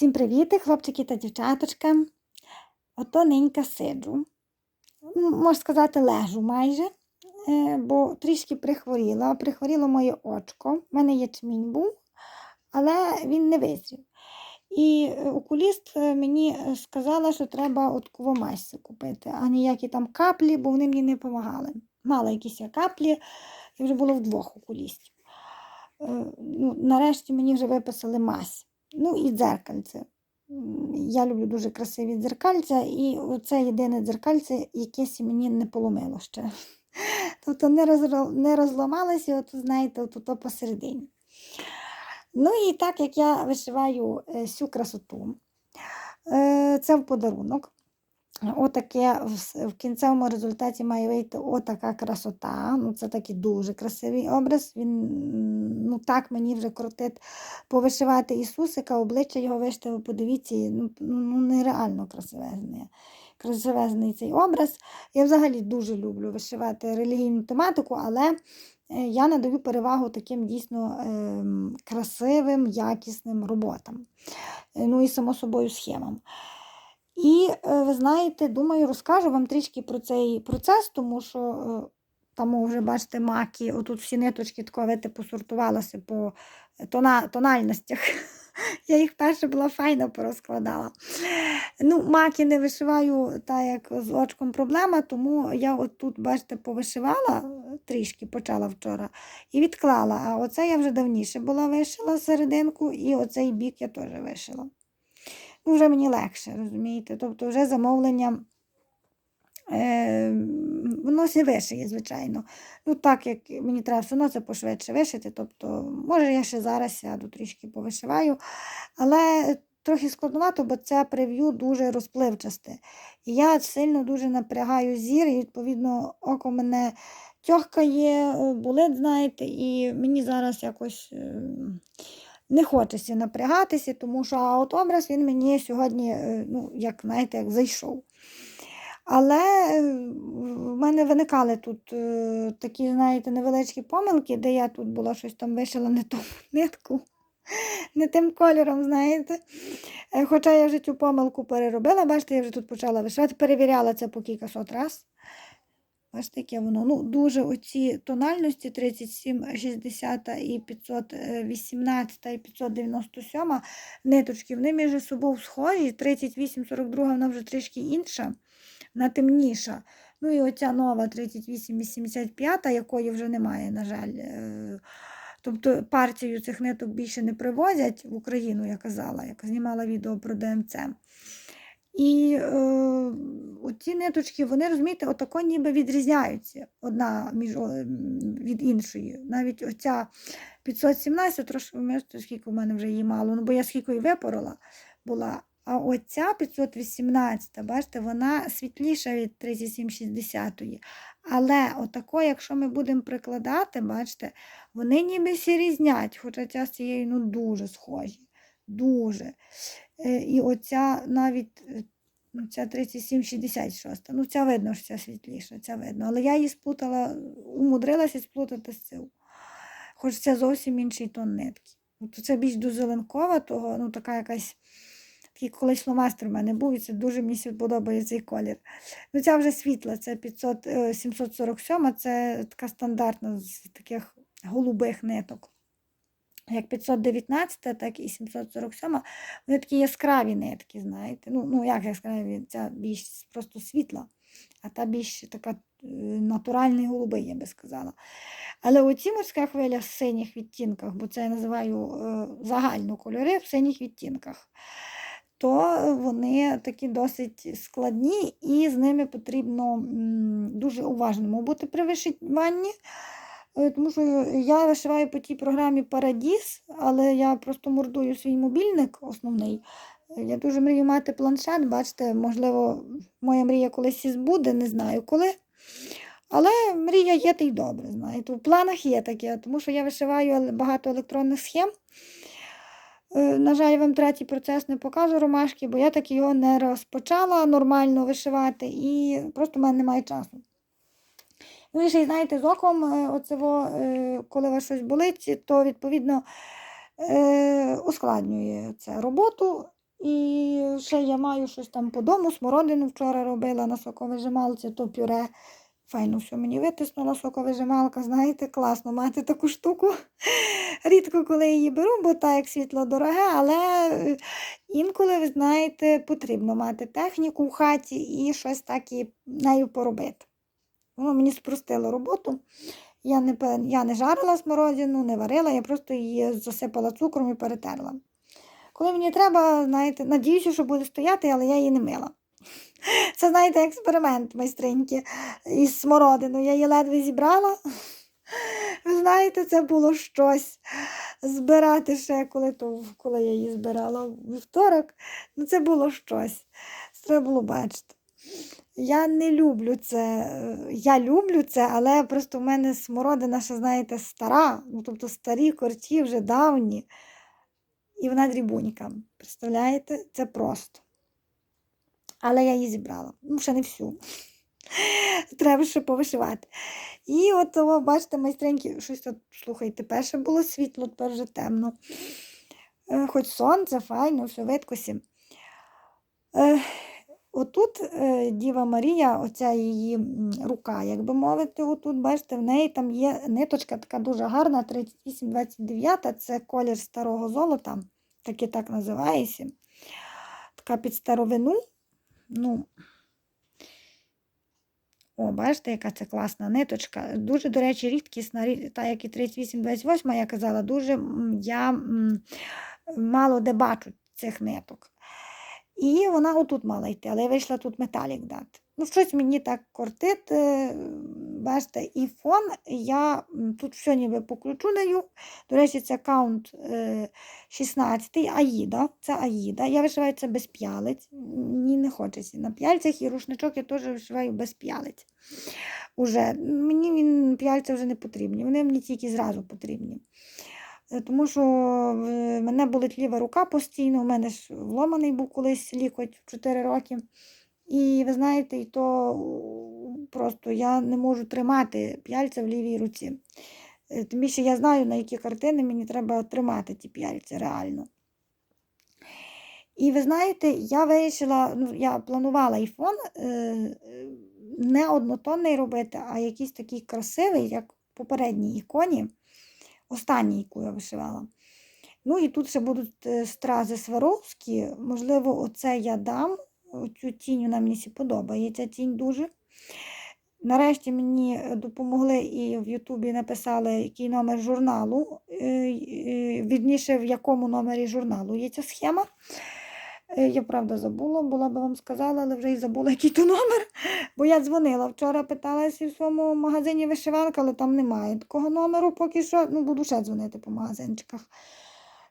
Всім привіт, хлопчики та дівчаточка. Ото ненька сиджу. М, Можна сказати, лежу майже, е, бо трішки прихворіла. Прихворіло моє очко. У мене ячмінь був, але він не визрів. І е, окуліст е, мені сказала, що треба от кувомазь купити, а ніякі там каплі, бо вони мені не допомагали. Мала якісь каплі, і вже було вдвох окулістів. Ну, нарешті мені вже виписали мазь. Ну і дзеркальце. Я люблю дуже красиві дзеркальця, і це єдине дзеркальце, якесь мені не поломило ще. Тобто не, не розламалося, от, знаєте, от, ото посередині. Ну і так як я вишиваю е, всю красоту, е, це в подарунок. Отаке в, кінцевому результаті має вийти отака красота. Ну, це такий дуже красивий образ. Він ну, так мені вже крутить повишивати Ісусика, обличчя його вишити, ви подивіться, ну, ну нереально красивезний. Красивезний цей образ. Я взагалі дуже люблю вишивати релігійну тематику, але е, я надаю перевагу таким дійсно ем, красивим, якісним роботам. Е, Ну і само собою схемам. І е, ви знаєте, думаю, розкажу вам трішки про цей процес, тому що там вже бачите маки, отут всі ниточки тако, видите, посортувалися по тона, тональностях. Я їх перше була файно порозкладала. Ну, маки не вишиваю, так як з очком проблема, тому я от тут, бачите, повишивала е, трішки, почала вчора, і відклала. А оце я вже давніше була вишила серединку, і оцей бік я теж вишила. Ну, вже мені легше, розумієте? Тобто вже замовлення е, воно все вишиє, звичайно. Ну, так як мені треба все одно це пошвидше вишити. Тобто, може, я ще зараз сяду трішки повишиваю, але трохи складновато, бо це прев'ю дуже розпливчасте. І я сильно дуже напрягаю зір, і відповідно око мене тьохкає, е, болить, знаєте, і мені зараз якось. е, не хочеться напрягатися, тому що от образ він мені сьогодні, е, ну, як знаєте, як зайшов. Але е, в мене виникали тут е, такі, знаєте, невеличкі помилки, де я тут була щось там вишила не ту нитку, не тим кольором, знаєте. Е, Хоча я вже цю помилку переробила, бачите, я вже тут почала вишивати, перевіряла це по кількасот раз. Бачите, яке воно. Ну, дуже оці тональності 37, 60 і 518 і 597 ниточки, вони між собою схожі. 38, 42 вона вже трішки інша, вона темніша. Ну і оця нова 38, 85, якої вже немає, на жаль. Е, Тобто партію цих ниток більше не привозять в Україну, я казала, я знімала відео про ДМЦ. І е, оці ниточки, вони, розумієте, отако ніби відрізняються одна між, від іншої. Навіть оця 517, трошки скільки в мене вже її мало, ну бо я скільки її випорола була. А оця 518, бачите, вона світліша від 3760. Але отако, якщо ми будемо прикладати, бачите, вони ніби всі різнять, хоча ця з цією ну, дуже схожі. Дуже. Е, І оця навіть е, ну, ця 3766. Ну, ця видно, що ця світліша, ця видно. Але я її сплутала, умудрилася сплутати з цим. Хоч це зовсім інший тон нитки. Тобто це більш до зеленковатого, ну така якась. Такий колись фломастер в мене був, і це дуже мені подобається цей колір. Ну, ця вже світла, це 500, е, 747, це така стандартна з таких голубих ниток як 519, так і 747, вони такі яскраві нитки, знаєте. Ну, ну як яскраві, ця більш просто світла, а та більш така е, натуральний голубий, я би сказала. Але оці морська хвиля в синіх відтінках, бо це я називаю е, загально кольори в синіх відтінках, то вони такі досить складні, і з ними потрібно дуже уважним бути при вишиванні. Е, Тому що я вишиваю по тій програмі Парадіс, але я просто мордую свій мобільник основний. Я дуже мрію мати планшет, бачите, можливо, моя мрія колись і збуде, не знаю коли. Але мрія є та й добре, знаєте. У планах є таке, тому що я вишиваю багато електронних схем. Е, На жаль, я вам третій процес не покажу ромашки, бо я так його не розпочала нормально вишивати і просто в мене немає часу. Ну і ще знаєте, з оком, е, оцево, е, коли у вас щось болить, то відповідно е, ускладнює це роботу. І ще я маю щось там по дому. Смородину вчора робила на соковижималці, то пюре. Файно все мені витиснула соковижималка. Знаєте, класно мати таку штуку. Рідко коли її беру, бо так як світло дороге, але інколи, ви знаєте, потрібно мати техніку в хаті і щось так і нею поробити. Воно мені спростило роботу. Я не, я не жарила смородину, не варила, я просто її засипала цукром і перетерла. Коли мені треба, знаєте, надіюся, що буде стояти, але я її не мила. Це, знаєте, експеримент майстриньки із смородиною. Я її ледве зібрала. Ви знаєте, це було щось. Збирати ще, коли, то, коли я її збирала у вівторок, ну це було щось. Це треба було бачити. Я не люблю це. е, Я люблю це, але просто в мене смородина ще, знаєте, стара, ну, тобто старі корті вже давні. І вона дрібунька. Представляєте? Це просто. Але я її зібрала. Ну, ще не всю. Треба ще повишивати. І от, о, бачите, майстренькі, щось тут, слухайте, перше було світло, тепер вже темно. Е, Хоч сонце, файно, все видкосі. Отут е, Діва Марія, оця її рука, як би мовити, отут, бачите, в неї там є ниточка така дуже гарна, 38-29, це колір старого золота, так і так називається. Така під старовину. Ну, о, бачите, яка це класна ниточка. Дуже, до речі, рідкісна, та як і 38-28, я казала, дуже я мало де бачу цих ниток. І вона отут мала йти, але я вийшла тут металік дати. Ну, щось мені так кортить, е, бачите, і фон я тут все ніби по ключу даю. До речі, це каунт е, 16 Аїда. Це Аїда. Я вишиваю це без п'ялиць. Мені не хочеться на п'яльцях, і рушничок я теж вишиваю без п'ялиць. Уже. Мені він п'яльця вже не потрібні. Вони мені тільки зразу потрібні. Е, Тому що в мене болить ліва рука постійно, у мене ж вломаний був колись лікоть в 4 роки. І ви знаєте, і то просто я не можу тримати п'яльця в лівій руці. Е, Тим більше я знаю, на які картини мені треба тримати ті п'яльці реально. І ви знаєте, я вирішила, ну, я планувала айфон е, е, не однотонний робити, а якийсь такий красивий, як в попередній іконі, останній, яку я вишивала. Ну і тут ще будуть е, стрази Сваровські. Можливо, оце я дам. Цю тінь вона мені сі подобається, тінь дуже. Нарешті мені допомогли і в Ютубі написали, який номер журналу, е, е, в якому номері журналу є ця схема. Е, Я правда забула, була би вам сказала, але вже й забула, який то номер. Бо я дзвонила вчора, питалася в своєму магазині вишиванка, але там немає такого номеру поки що. Ну, буду ще дзвонити по магазинчиках.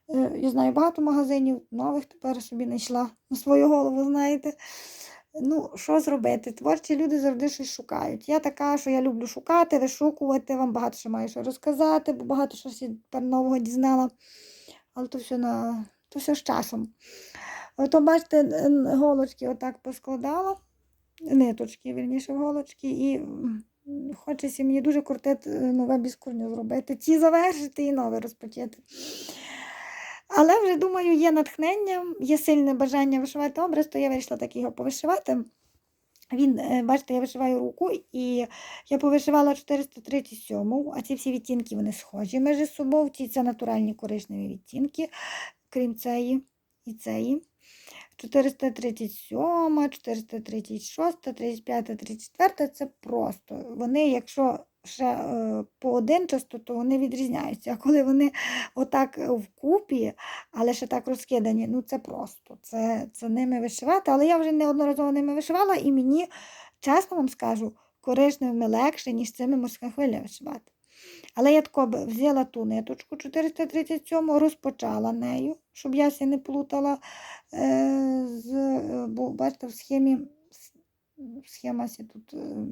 Е, Я знаю багато магазинів, нових тепер собі знайшла на свою голову, знаєте. Ну, що зробити? Творчі люди завжди щось шукають. Я така, що я люблю шукати, вишукувати, вам багато що маю що розказати, бо багато щось нового дізнала. Але то все, на... то все з часом. Ото, бачите, голочки отак поскладала, ниточки, вірніше, голочки, і хочеться мені дуже крутить нове біскурню зробити. Ті завершити і нове розпочати. Але вже думаю, є натхнення, є сильне бажання вишивати образ, то я вирішила так його повишивати. Він, е, бачите, я вишиваю руку, і я повишивала 437, а ці всі відтінки вони схожі між собою. Ці це натуральні коричневі відтінки, крім цієї і цієї. 437, 436, 35, 34 це просто. Вони, якщо ще е, по то вони відрізняються. А коли вони отак вкупі, але ще так розкидані, ну це просто. Це, це ними вишивати. Але я вже неодноразово ними вишивала, і мені, чесно вам скажу, коричневими легше, ніж цими морська хвиля вишивати. Але я тако взяла ту ниточку 437, розпочала нею, щоб я ся не плутала. Е, з, е, бо бачите, в схемі с- схема ся тут. е,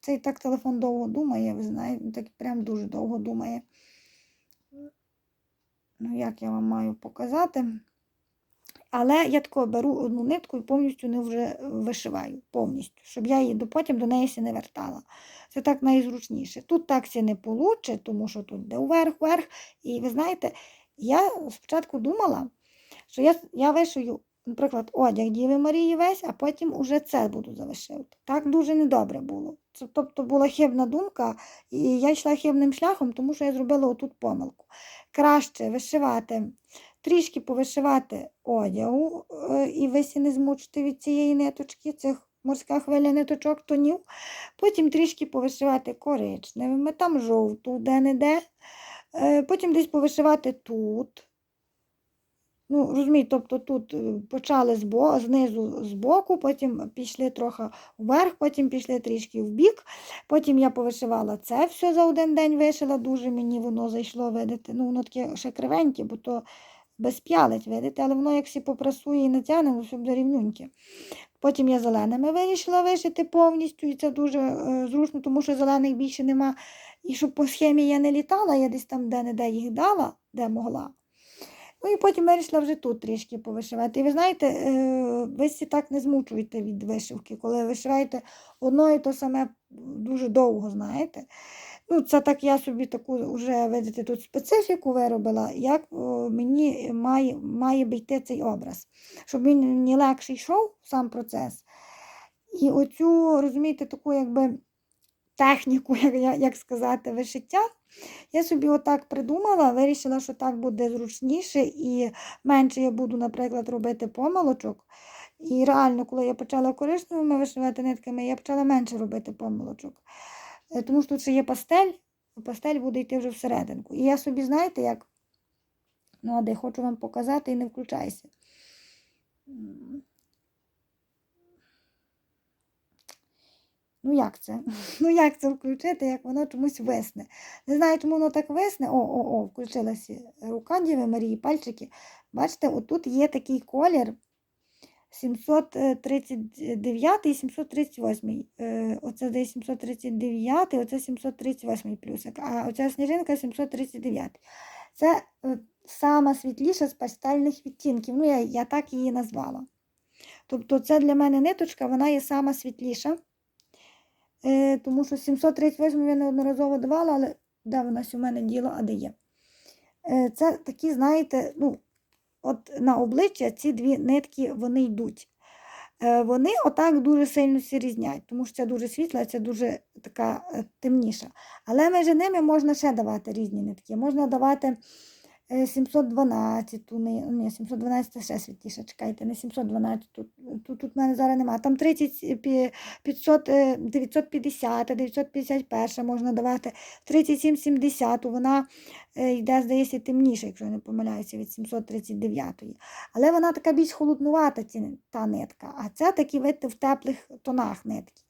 Цей так телефон довго думає, ви знаєте, так прям дуже довго думає. Ну, як я вам маю показати? Але я тако беру одну нитку і повністю не вже вишиваю, повністю, щоб я її до- потім до неї не вертала. Це так найзручніше. Тут так ся не вийде, тому що тут де вверх, вверх. І ви знаєте, я спочатку думала, що я, я вишию, наприклад, одяг Діви Марії весь, а потім уже це буду завишивати. Так дуже недобре було. Це, тобто була хибна думка, і я йшла хибним шляхом, тому що я зробила отут помилку. Краще вишивати, трішки повишивати одягу е, і весі не змучити від цієї ниточки, цих морська хвиля ниточок тонів. Потім трішки повишивати коричневими, там жовту де-не-де. Е, Потім десь повишивати тут. Ну, розумієте, тобто тут е, почали збо, знизу збоку, потім пішли трохи вверх, потім пішли трішки вбік. Потім я повишивала це все за один день вишила, дуже мені воно зайшло, видите. Ну, воно таке ще кривеньке, бо то безп'ялить, видите, але воно як всі попрасує і натягне, воно все буде рівненьке. Потім я зеленими вирішила вишити повністю, і це дуже е, зручно, тому що зелених більше нема. І щоб по схемі я не літала, я десь там де-не-де їх дала, де могла. Ну і потім вирішила вже тут трішки повишивати. І ви знаєте, е, ви всі так не змучуєте від вишивки, коли вишиваєте одно і то саме дуже довго, знаєте. Ну, це так я собі таку вже, видите, тут специфіку виробила, як о, мені має, має бійти цей образ, щоб він мені легше йшов сам процес. І оцю, розумієте, таку якби техніку, як, як сказати, вишиття, я собі отак придумала, вирішила, що так буде зручніше і менше я буду, наприклад, робити помилочок. І реально, коли я почала коричневими вишивати нитками, я почала менше робити помилочок. Е, Тому що тут ще є пастель, а пастель буде йти вже всерединку. І я собі, знаєте, як, ну, а де хочу вам показати і не включайся. Ну як це? Ну як це включити, як воно чомусь висне? Не знаю, чому воно так висне. О, о, о, включилася рука Діви Марії, пальчики. Бачите, отут є такий колір 739 і 738. Е, Оце десь 739, оце 738 плюсик, а оця сніжинка 739. Це е, сама світліша з пастельних відтінків. Ну, я, я так її назвала. Тобто, це для мене ниточка, вона є сама світліша. Е, тому що 738 я неодноразово давала, але де вона у мене діло, а де є. Це такі, знаєте, ну, от на обличчя ці дві нитки вони йдуть. Е, вони отак дуже сильно різнять, тому що це дуже світла, це дуже така е, темніша. Але між ними можна ще давати різні нитки. Можна давати 712, ни- ні, 712 це ще світліше, чекайте, не 712, тут, тут, тут в мене зараз немає. Там 30, пі- 500, е, 950, 951 можна давати, 3770, вона е, йде, здається, темніше, якщо я не помиляюся, від 739. Але вона така більш холоднувата, та нитка, а це такі видите, в теплих тонах нитки.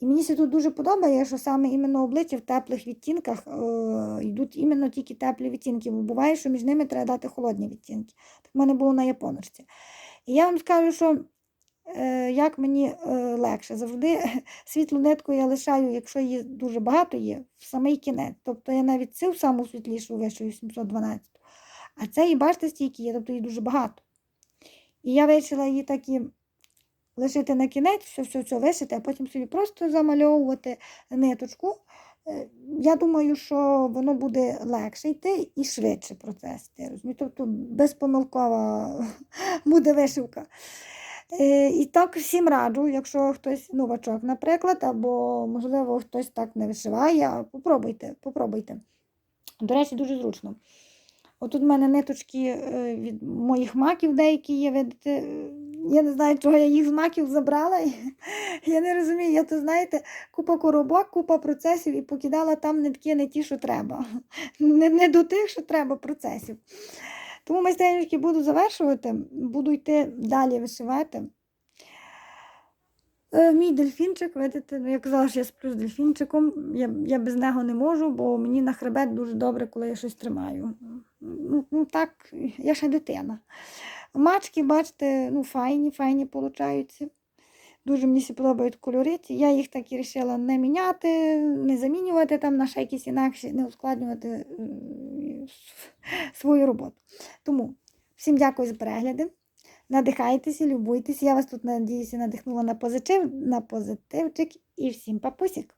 І мені це тут дуже подобає, що саме іменно обличчя в теплих відтінках е, йдуть іменно тільки теплі відтінки, бо буває, що між ними треба дати холодні відтінки. Так в мене було на японочці. І я вам скажу, що е, як мені е, легше. Завжди світлу нитку я лишаю, якщо її дуже багато є, в самий кінець. Тобто я навіть цю саму світлішу вишию 712. А це і бачите, стільки є, тобто її дуже багато. І я вирішила її так і лишити на кінець, все, все, все вишити, а потім собі просто замальовувати ниточку. Е, Я думаю, що воно буде легше йти і швидше процес. йти? Тобто безпомилкова буде вишивка. Е, І так всім раджу, якщо хтось новачок, наприклад, або, можливо, хтось так не вишиває, попробуйте, попробуйте. До речі, дуже зручно. Отут в мене ниточки е, від моїх маків деякі є, видите. Я не знаю, чого я їх з маків забрала. Я не розумію, я то, знаєте, купа коробок, купа процесів і покидала там нитки не ті, що треба. Не, не до тих, що треба процесів. Тому майстернички буду завершувати, буду йти далі вишивати. Е, Мій дельфінчик, видите, ну я казала, що я сплю з дельфінчиком. Я, я без нього не можу, бо мені на хребет дуже добре, коли я щось тримаю. Ну, ну так, я ще дитина. Мачки, бачите, ну, файні, файні получаються. Дуже мені подобають кольори. Я їх так і вирішила не міняти, не замінювати там на ще якісь інакші, не ускладнювати свою роботу. Тому всім дякую за перегляди. Надихайтеся, любуйтесь. Я вас тут, надіюся, надихнула на позитив, на позитивчик і всім папусік.